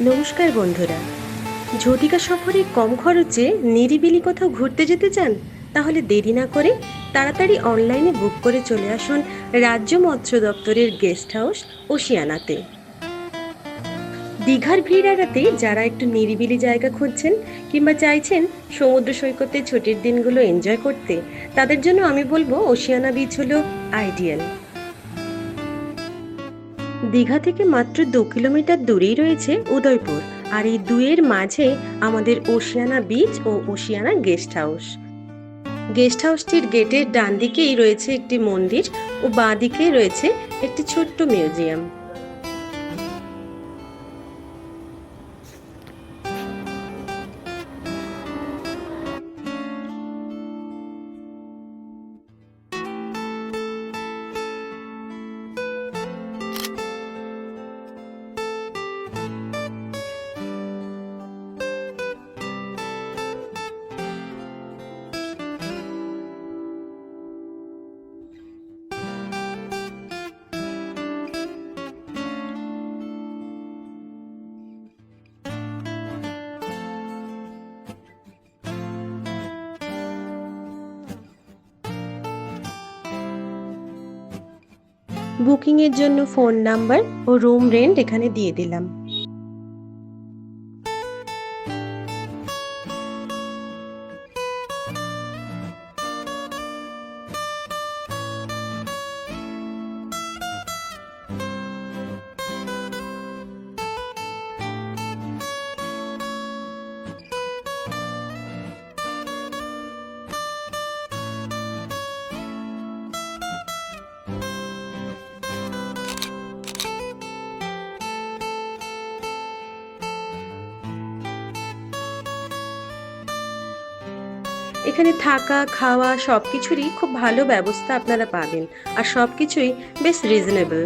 নমস্কার বন্ধুরা। ঝটিকা সফরে কম খরচে নিরিবিলি কোথাও ঘুরতে যেতে চান? তাহলে দেরি না করে তাড়াতাড়ি অনলাইনে বুক করে চলে আসুন রাজ্য মৎস্য দপ্তরের গেস্ট হাউস ওশিয়ানাতে। দীঘার ভিড় এড়াতে যারা একটু নিরিবিলি জায়গা খুঁজছেন কিংবা চাইছেন সমুদ্র সৈকতে ছুটির দিনগুলো এনজয় করতে, তাদের জন্য আমি বলব ওশিয়ানা বিচ হলো আইডিয়াল দীঘা থেকে মাত্র দু কিলোমিটার দূরেই রয়েছে উদয়পুর, আর এই দুয়ের মাঝে আমাদের ওশিয়ানা বিচ ও ওশিয়ানা গেস্ট হাউস গেস্ট হাউসটির গেটের ডান দিকেই রয়েছে একটি মন্দির ও বাঁ দিকে রয়েছে একটি ছোট্ট মিউজিয়াম বুকিংয়ের জন্য ফোন নাম্বার ও রুম রেন্ট এখানে দিয়ে দিলাম। এখানে থাকা, খাওয়া সব কিছুরই খুব ভালো ব্যবস্থা আপনারা পাবেন। আর সব কিছুই বেশ রিজনেবল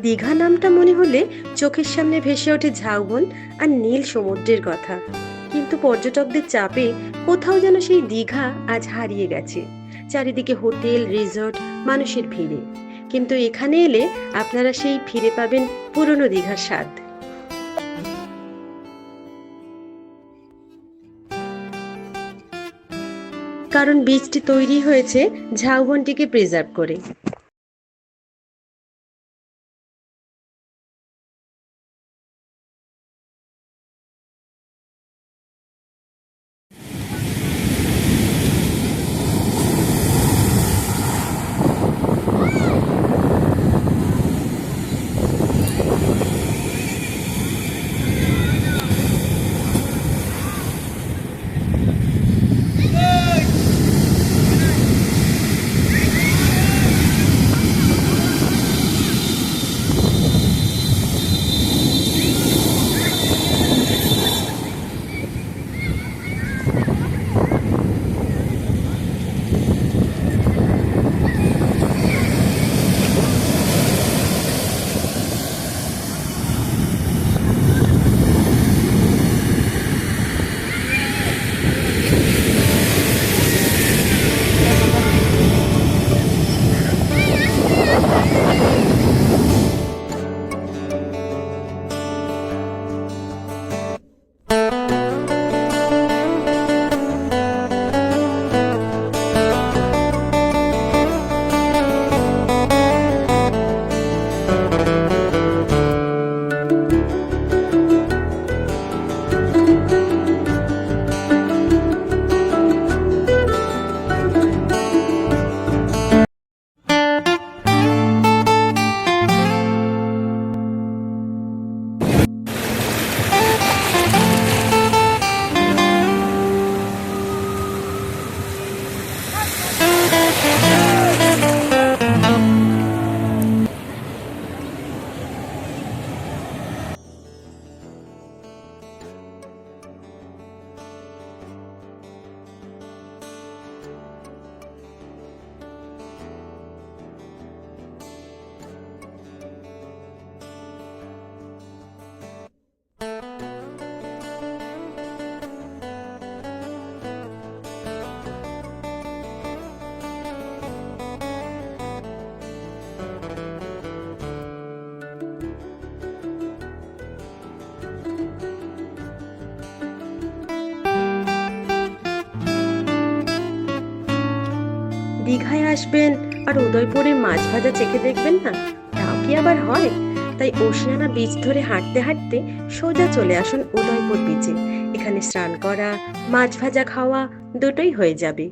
দীঘা নামটা মনে হলে চোখের সামনে ভেসে ওঠে ঝাউবন আর নীল সমুদ্রের কথা। কিন্তু পর্যটকদের চাপে কোথাও যেন সেই দীঘা আজ হারিয়ে গেছে। চারিদিকে হোটেল, রিসর্ট, মানুষের ভিড়ে। কিন্তু এখানে এলে আপনারা সেই ফিরে পাবেন পুরনো দীঘার স্বাদ। কারণ বীজটি তৈরি হয়েছে ঝাউবনটিকে প্রিজার্ভ করে। দীঘায় আসবেন আর উদয়পুরে মাছ ভাজা চেখে দেখবেন না? তাও কি আবার হয়? তাই ওশিয়ানা বীচ ধরে হাঁটতে হাঁটতে সোজা চলে আসুন উদয়পুর বীচে এখানে স্নান করা, মাছ ভাজা খাওয়া, দুটোই হয়ে যাবে।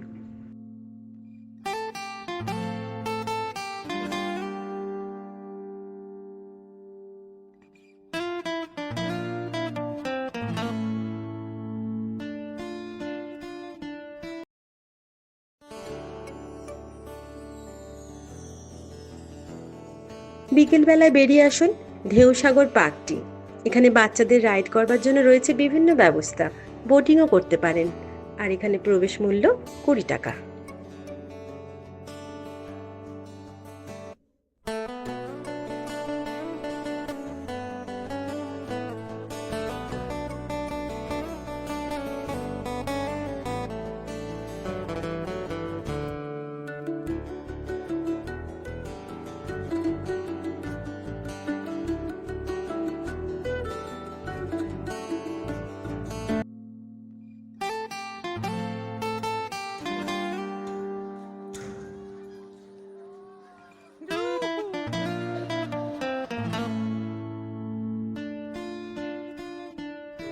বিকেলবেলায় বেরিয়ে আসুন ঢেউসাগর পার্কটি। এখানে বাচ্চাদের রাইড করবার জন্য রয়েছে বিভিন্ন ব্যবস্থা। বোটিংও করতে পারেন। আর এখানে প্রবেশ মূল্য কুড়ি টাকা।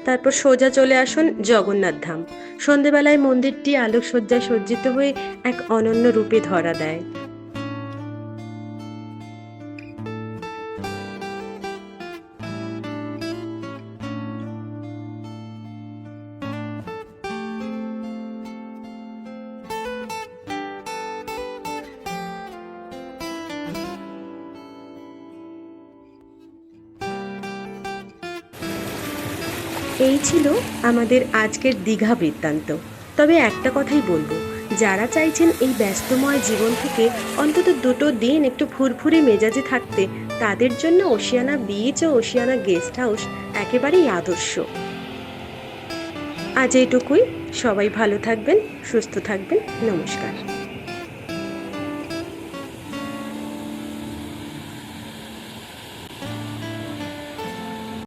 তারপর সোজা চলে আসুন জগন্নাথ ধাম। সন্ধেবেলায় মন্দিরটি আলোকসজ্জায় সজ্জিত হয়ে এক অনন্য রূপে ধরা দেয়। এই ছিল আমাদের আজকের দীঘা বৃত্তান্ত। তবে একটা কথাই বলব, যারা চাইছেন এই ব্যস্তময় জীবন থেকে অন্তত দুটো দিন একটু ফুরফুরে মেজাজে থাকতে, তাদের জন্য ওশিয়ানা বিচ ও ওশিয়ানা গেস্ট হাউস একেবারেই আদর্শ। আজ এইটুকুই। সবাই ভালো থাকবেন, সুস্থ থাকবেন। নমস্কার।